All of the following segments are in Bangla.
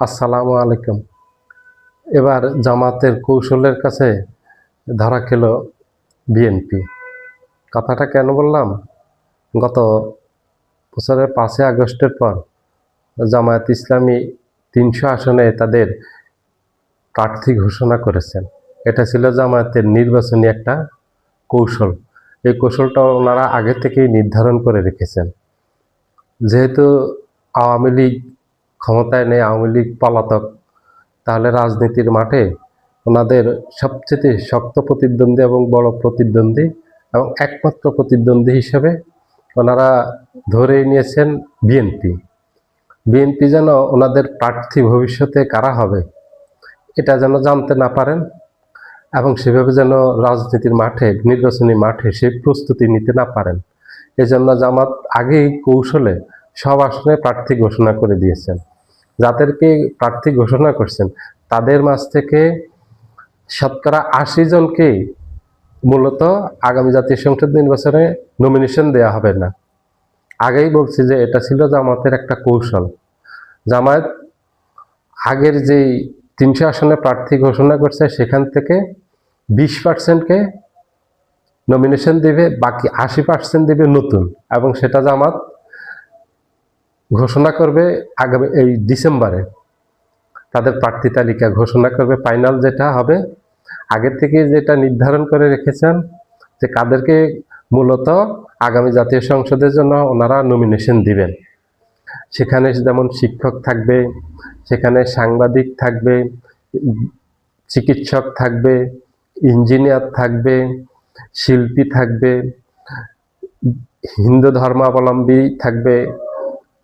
আসসালামু আলাইকুম। এবার জামাতের কৌশলের কাছে ধরা খেল বিএনপি। কথাটা কেন বললাম? গত বছরের পাঁচই আগস্টের পর জামায়াত ইসলামী তিনশো আসনে তাদের প্রার্থী ঘোষণা করেছেন। এটা ছিল জামায়াতের নির্বাচনী একটা কৌশল। এই কৌশলটা ওনারা আগে থেকেই নির্ধারণ করে রেখেছেন। যেহেতু আওয়ামী লীগ ক্ষমতায় নেই আওয়ামী লীগ পলাতক, তাহলে রাজনীতির মাঠে ওনাদের সবচেয়ে শক্ত প্রতিদ্বন্দ্বী এবং বড় প্রতিদ্বন্দ্বী এবং একমাত্র প্রতিদ্বন্দ্বী হিসেবে ওনারা ধরে নিয়েছেন বিএনপি। বিএনপি যেন ওনাদের প্রার্থী ভবিষ্যতে কারা হবে, এটা যেন জানতে না পারেন এবং সেভাবে যেন রাজনীতির মাঠে, নির্বাচনী মাঠে সেই প্রস্তুতি নিতে না পারেন। এজন্য জামাত আগেই কৌশলে সব আসনে প্রার্থী ঘোষণা করে দিয়েছেন। যাদেরকে প্রার্থী ঘোষণা করছেন, তাদের মাঝ থেকে শতকরা আশি জনকে মূলত আগামী জাতীয় সংসদ নির্বাচনে নমিনেশন দেয়া হবে না। আগেই বলছি যে এটা ছিল জামাতের একটা কৌশল। জামায়াত আগের যেই তিনশো আসনে প্রার্থী ঘোষণা করছে, সেখান থেকে বিশ পার্সেন্টকে নমিনেশন দেবে, বাকি আশি পার্সেন্ট দেবে নতুন, এবং সেটা জামাত ঘোষণা করবে আগামী, এই ডিসেম্বরে। তাদের প্রার্থী তালিকা ঘোষণা করবে। ফাইনাল যেটা হবে আগের থেকে যেটা নির্ধারণ করে রেখেছেন, যে কাদেরকে মূলত আগামী জাতীয় সংসদের জন্য ওনারা নমিনেশন দিবেন। সেখানে যেমন শিক্ষক থাকবে, সেখানে সাংবাদিক থাকবে, চিকিৎসক থাকবে, ইঞ্জিনিয়ার থাকবে, শিল্পী থাকবে, হিন্দু ধর্মাবলম্বী থাকবে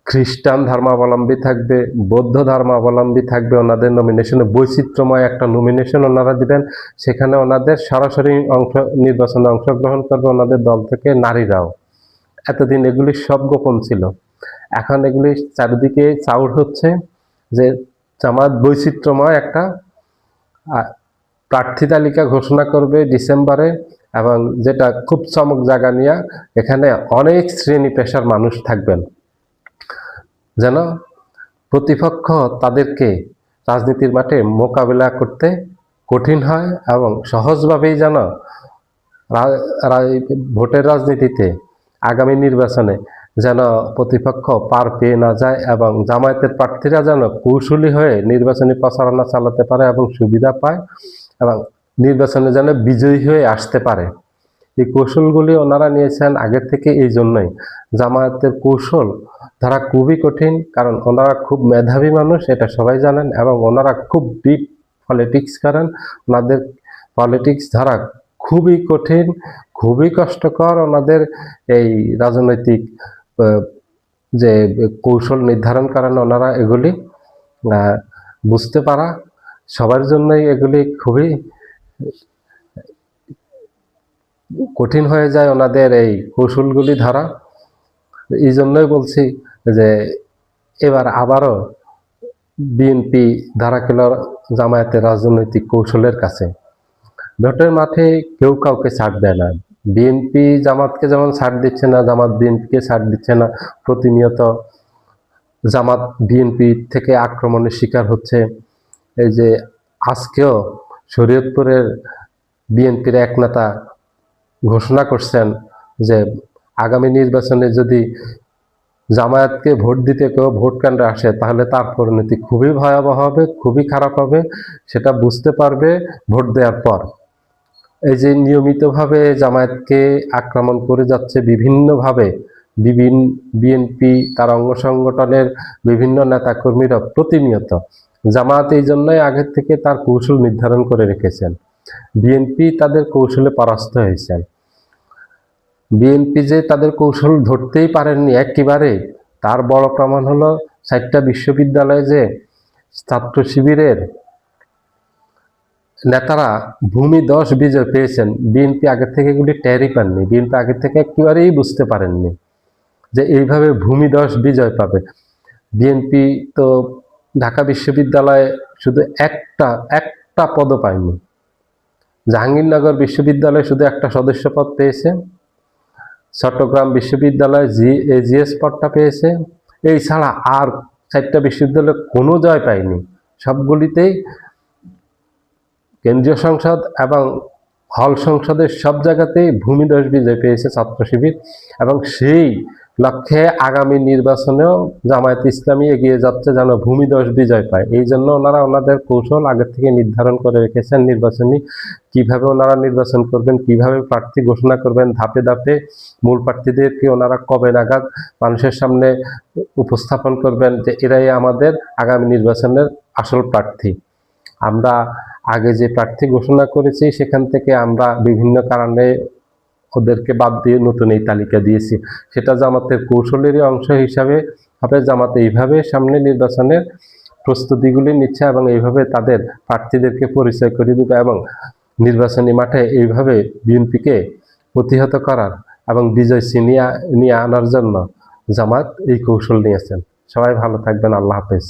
খ্রিস্টান ধর্মাবলম্বী থাকবে, বৌদ্ধ ধর্মাবলম্বী থাকবে, ওনাদের নমিনেশনে বৈচিত্র্যময় একটা নমিনেশন ওনারা দিবেন। সেখানে ওনাদের সরাসরি অংশ, নির্বাচনে অংশগ্রহণ করবে ওনাদের দল থেকে নারীরাও। এতদিন এগুলি সব গোপন ছিল। এখন এগুলি চারিদিকে চাউর হচ্ছে যে জামাত বৈচিত্র্যময় একটা প্রার্থী তালিকা ঘোষণা করবে ডিসেম্বরে এবং যেটা খুব চমক জায়গা নিয়ে এখানে অনেক শ্রেণি পেশার মানুষ থাকবেন। যেন প্রতিপক্ষ তাদেরকে রাজনীতির মাঠে মোকাবিলা করতে কঠিন হয় এবং সহজভাবেই যেন ভোটের রাজনীতিতে আগামী নির্বাচনে যেন প্রতিপক্ষ পার পেয়ে না যায় এবং জামায়াতের প্রার্থীরা যেন কৌশলী হয়ে নির্বাচনী প্রচারণা চালাতে পারে এবং সুবিধা পায় এবং নির্বাচনে যেন বিজয়ী হয়ে আসতে পারে। এই কৌশলগুলি ওনারা নিয়েছেন আগের থেকে এই জন্যই। জামায়াতের কৌশল তারা খুবই কঠিন, কারণ ওনারা খুব মেধাবী মানুষ, এটা সবাই জানেন, এবং ওনারা খুব ডিপ পলিটিক্স করেন। ওনাদের পলিটিক্স ধারা খুবই কঠিন, খুবই কষ্টকর ওনাদের এই রাজনৈতিক যে কৌশল নির্ধারণ করেন ওনারা এগুলি। বুঝতে পারা, সবার জন্যই এগুলি খুবই কঠিন হয়ে যায় ওনাদের এই কৌশলগুলি ধরা। এই জন্যই বলছি যে, এবার আবারও বিএনপি ধারা খেল জামায়াতের রাজনৈতিক কৌশলের কাছে। ভোটের মাঠে কেউ কাউকে ছাড় দেয় না। বিএনপি জামাতকে যেমন ছাড় দিচ্ছে না, জামাত বিএনপিকে ছাড় দিচ্ছে না, প্রতিনিয়ত জামাত বিএনপি থেকে আক্রমণের শিকার হচ্ছে। এই যে, আজকেও শরীয়তপুরের বিএনপির এক নেতা ঘোষণা করছেন যে আগামী নির্বাচনে যদি জামায়াতকে ভোট দিতে কেউ ভোট কেন্দ্রে আসে, তাহলে তার পরিণতি খুবই ভয়াবহ হবে, খুবই খারাপ হবে। সেটা বুঝতে পারবে ভোট দেওয়ার পর। এই যে নিয়মিতভাবে জামায়াতকে আক্রমণ করে যাচ্ছে বিভিন্নভাবে বিভিন্ন বিএনপি, তার অঙ্গ সংগঠনের বিভিন্ন নেতাকর্মীরা প্রতিনিয়ত, জামায়াত এই জন্যই আগের থেকে তার কৌশল নির্ধারণ করে রেখেছেন। বিএনপি তাদের কৌশলে পরাস্ত হয়েছেন। বিএনপি যে তাদের কৌশল ধরতেই পারেননি একেবারে, তার বড় প্রমাণ হলো চারটা বিশ্ববিদ্যালয়ে যে ছাত্র শিবিরের নেতারা ভূমি দশ বিজয় পেয়েছেন, বিএনপি আগে থেকে এগুলি টেরই পাননি, বিএনপি আগে থেকে একেবারেই বুঝতে পারেননি যে এইভাবে ভূমি দশ বিজয় পাবে। বিএনপি তো ঢাকা বিশ্ববিদ্যালয়ে শুধু একটা একটা পদও পায়নি। জাহাঙ্গীরনগর বিশ্ববিদ্যালয়ে শুধু একটা সদস্য পদ পেয়েছে। চট্টগ্রাম বিশ্ববিদ্যালয় জি এজিএস পদটা পেয়েছে। এই ছাড়া আর চারটা বিশ্ববিদ্যালয় কোনো জয় পায়নি। সবগুলিতেই কেন্দ্রীয় সংসদ এবং হল সংসদের সব জায়গাতেই ভূমিদশ বিজয় পেয়েছে ছাত্র শিবির এবং সেই লক্ষ্যে আগামী নির্বাচনেও জামায়াত ইসলামী এগিয়ে যাচ্ছে যেন ভূমিদশ বিজয় পায়। এই জন্য ওনারা ওনাদের কৌশল আগের থেকে নির্ধারণ করে রেখেছেন নির্বাচনী। কীভাবে ওনারা নির্বাচন করবেন, কীভাবে প্রার্থী ঘোষণা করবেন, ধাপে ধাপে মূল প্রার্থীদেরকে ওনারা কবে নাগাদ মানুষের সামনে উপস্থাপন করবেন যে এরাই আমাদের আগামী নির্বাচনের আসল প্রার্থী। আমরা আগে যে প্রার্থী ঘোষণা করেছি, সেখান থেকে আমরা বিভিন্ন কারণে ওদেরকে বাদ দিয়ে নতুন এই তালিকা দিয়েছি। সেটা জামাতের কৌশলেরই অংশ হিসাবে হবে। জামাতে এইভাবে সামনে নির্বাচনের প্রস্তুতিগুলি নিচ্ছে এবং এইভাবে তাদের প্রার্থীদেরকে পরিচয় করে দেবে এবং নির্বাচনী মাঠে এইভাবে বিএনপিকে প্রতিহত করার এবং বিজয় ছিনিয়ে নিয়ে আনার জন্য জামাত এই কৌশল নিয়েছেন। সবাই ভালো থাকবেন। আল্লাহ হাফেজ।